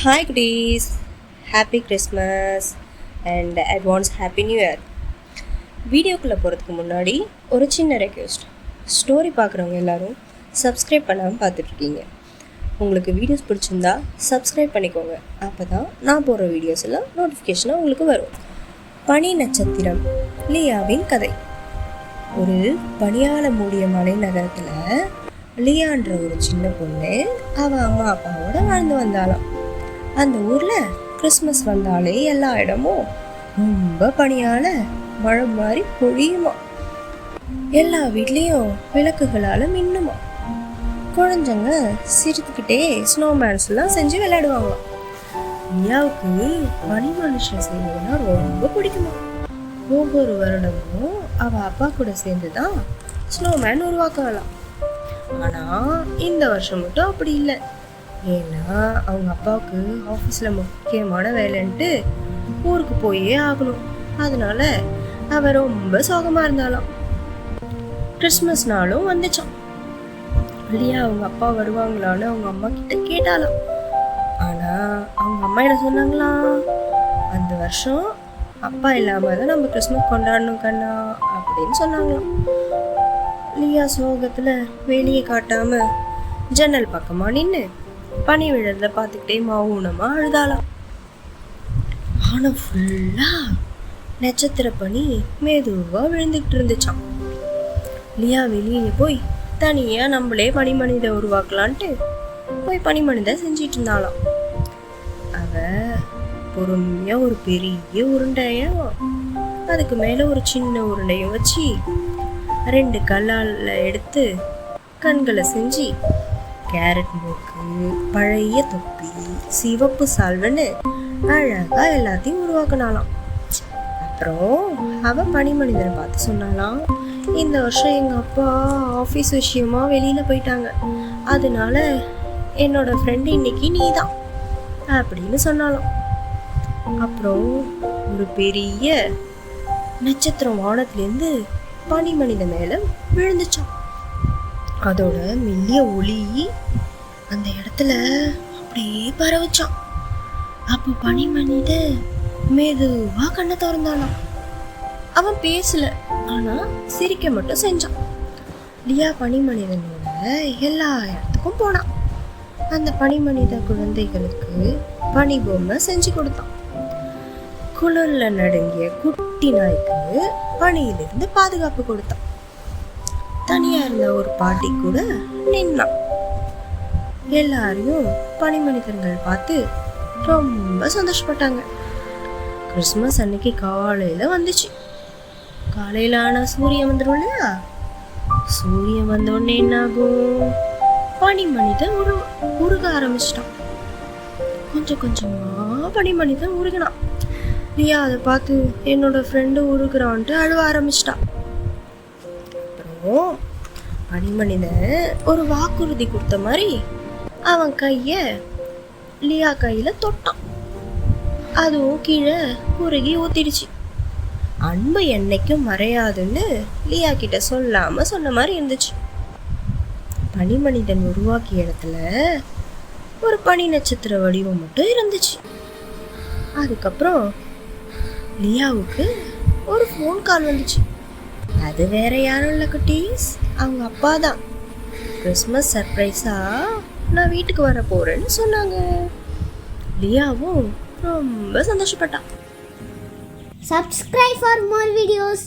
Hi cuties happy Christmas and advance happy new year வீடியோக்குள்ளே போகிறதுக்கு முன்னாடி ஒரு சின்ன ரெக்வெஸ்ட் ஸ்டோரி பார்க்குறவங்க எல்லாரும் சப்ஸ்கிரைப் பண்ணாமல் பார்த்துட்ருக்கீங்க. உங்களுக்கு வீடியோஸ் பிடிச்சிருந்தா சப்ஸ்கிரைப் பண்ணிக்கோங்க. அப்போ தான் நான் போடுற வீடியோஸ் எல்லாம் நோட்டிஃபிகேஷனாக உங்களுக்கு வரும். பனி நட்சத்திரம் லியாவின் கதை. ஒரு பனியால மூடிய மலை நகரத்தில் லியான்ற ஒரு சின்ன பொண்ணு அவள் அம்மா அப்பாவோட வாழ்ந்து வந்தாலாம் அந்த ஊர்ல கிறிஸ்மஸ் வந்தாலே எல்லா இடமும் ரொம்ப பனியால் மழை மாதிரி பொழியுமா? எல்லா வீட்லேயும் விளக்குகளால மின்னுமா? குழந்தைங்க சிரித்துக்கிட்டே ஸ்னோமேன்ஸ் எல்லாம் செஞ்சு விளையாடுவாங்களாம் லியாவுக்கு பனி மனுஷன் செய்வதுன்னா ரொம்ப பிடிக்குமா? ஒவ்வொரு வருடமும் அவ அப்பா கூட சேர்ந்து தான் ஸ்னோமேன் உருவாக்கலாம். ஆனா இந்த வருஷம் மட்டும் அப்படி இல்லை. ஏன்னா அவங்க அப்பாவுக்கு ஆஃபீஸில் முக்கியமான வேலைன்ட்டு ஊருக்கு போயே ஆகணும். அதனால அவ ரொம்ப சோகமாக இருந்தாலும் கிறிஸ்மஸ் நாளும் வந்துச்சான் இல்லையா அவங்க அப்பா வருவாங்களான்னு அவங்க அம்மா கிட்ட கேட்டாலாம் ஆனால் அவங்க அம்மா என்ன சொன்னாங்களா? அந்த வருஷம் அப்பா இல்லாமல் தான் நம்ம கிறிஸ்மஸ் கொண்டாடணும் கண்ணா அப்படின்னு சொன்னாங்களாம். லியா சோகத்தில் வெளியே காட்டாமல் ஜன்னல் பக்கமாக நின்று பனி விழுறத பார்த்துக்கிட்டே மௌனமா அழுதாளாம். ஆனால் ஃபுல்லாக நட்சத்திர பனி மெதுவா விழுந்துகிட்டு இருந்துச்சாம். லியா வெளியே போய் தனியா நம்மளே பனிமனித உருவாக்கலான்ட்டு போய் பனிமனித செஞ்சிட்டு இருந்தாளாம். அவ பொறுமையா ஒரு பெரிய உருண்டையும் அதுக்கு மேல ஒரு சின்ன உருண்டையும் வச்சு ரெண்டு கல்லால் எடுத்து கண்களை செஞ்சு கேரட் மூக்கு பழைய தொப்பி சிவப்பு சால்வன்னு அழகா எல்லாத்தையும் உருவாக்கினாலாம் அப்புறம் அவ பனிமனிதனை பார்த்து சொன்னாலாம் இந்த வருஷம் எங்க அப்பா ஆஃபீஸ் விஷயமா வெளியில போயிட்டாங்க. அதனால என்னோட ஃப்ரெண்டு இன்னைக்கு நீ தான் அப்படின்னு சொன்னாலும் அப்புறம் ஒரு பெரிய நட்சத்திரம் வானத்துலேருந்து பனி மனித மேலே விழுந்துச்சான் அதோட மெல்லிய ஒளி அந்த இடத்துல அப்படியே பரவிச்சான். அப்போ பனிமனித மெதுவாக கண்ணை திறந்தானாம். அவன் பேசல ஆனா சிரிக்க மட்டும் செஞ்சான். லியா பனிமனிதனோட எல்லா இடத்துக்கும் போனான். அந்த பனிமனித குழந்தைகளுக்கு பனி பொம்மை செஞ்சு கொடுத்தான். குளிர்ல நடுங்கிய குட்டி நாய்க்கு பனியிலிருந்து பாதுகாப்பு கொடுத்தான். தனியாக இருந்த ஒரு பாட்டி கூட நின்னான். எல்லாரையும் பனிமனிதர்கள் பார்த்து ரொம்ப சந்தோஷப்பட்டாங்க. கிறிஸ்மஸ் அன்னைக்கு காலையில் வந்துச்சு. காலையில் ஆனால் சூரியன் வந்துடும் இல்லையா? சூரியன் வந்தோடனே என்ன ஆகும் பனிமனிதன் உரு உருக ஆரம்பிச்சிட்டான். கொஞ்சம் கொஞ்சமா பனிமனிதன் உருகினான். லியா அதை பார்த்து என்னோட ஃப்ரெண்டு உருகுறான்ட்டு அழுவ ஆரம்பிச்சிட்டான். அப்புறம் பனிமனிதன் ஒரு வாக்குறுதி கொடுத்த மாதிரி அவன் கைய லியா கையில தொட்டான். அதுவும் கீழே உருகி ஊத்திடுச்சு. அன்பு என்னைக்கும் மறையாதுன்னு லியா கிட்ட சொல்லாம சொன்ன மாதிரி இருந்துச்சு. பனிமனிதன் உருவாக்கிய இடத்துல ஒரு பனி நட்சத்திர வடிவம் மட்டும் இருந்துச்சு. அதுக்கப்புறம் லியாவுக்கு ஒரு ஃபோன் கால் வந்துச்சு. அது வேற யாரும் இல்லை குட்டீஸ். அவங்க அப்பா தான். கிறிஸ்மஸ் சர்ப்ரைஸா நான் வீட்டுக்கு வர போறேன்னு சொன்னாங்க. லியாவும் ரொம்ப சந்தோஷப்பட்டான். Subscribe for more videos.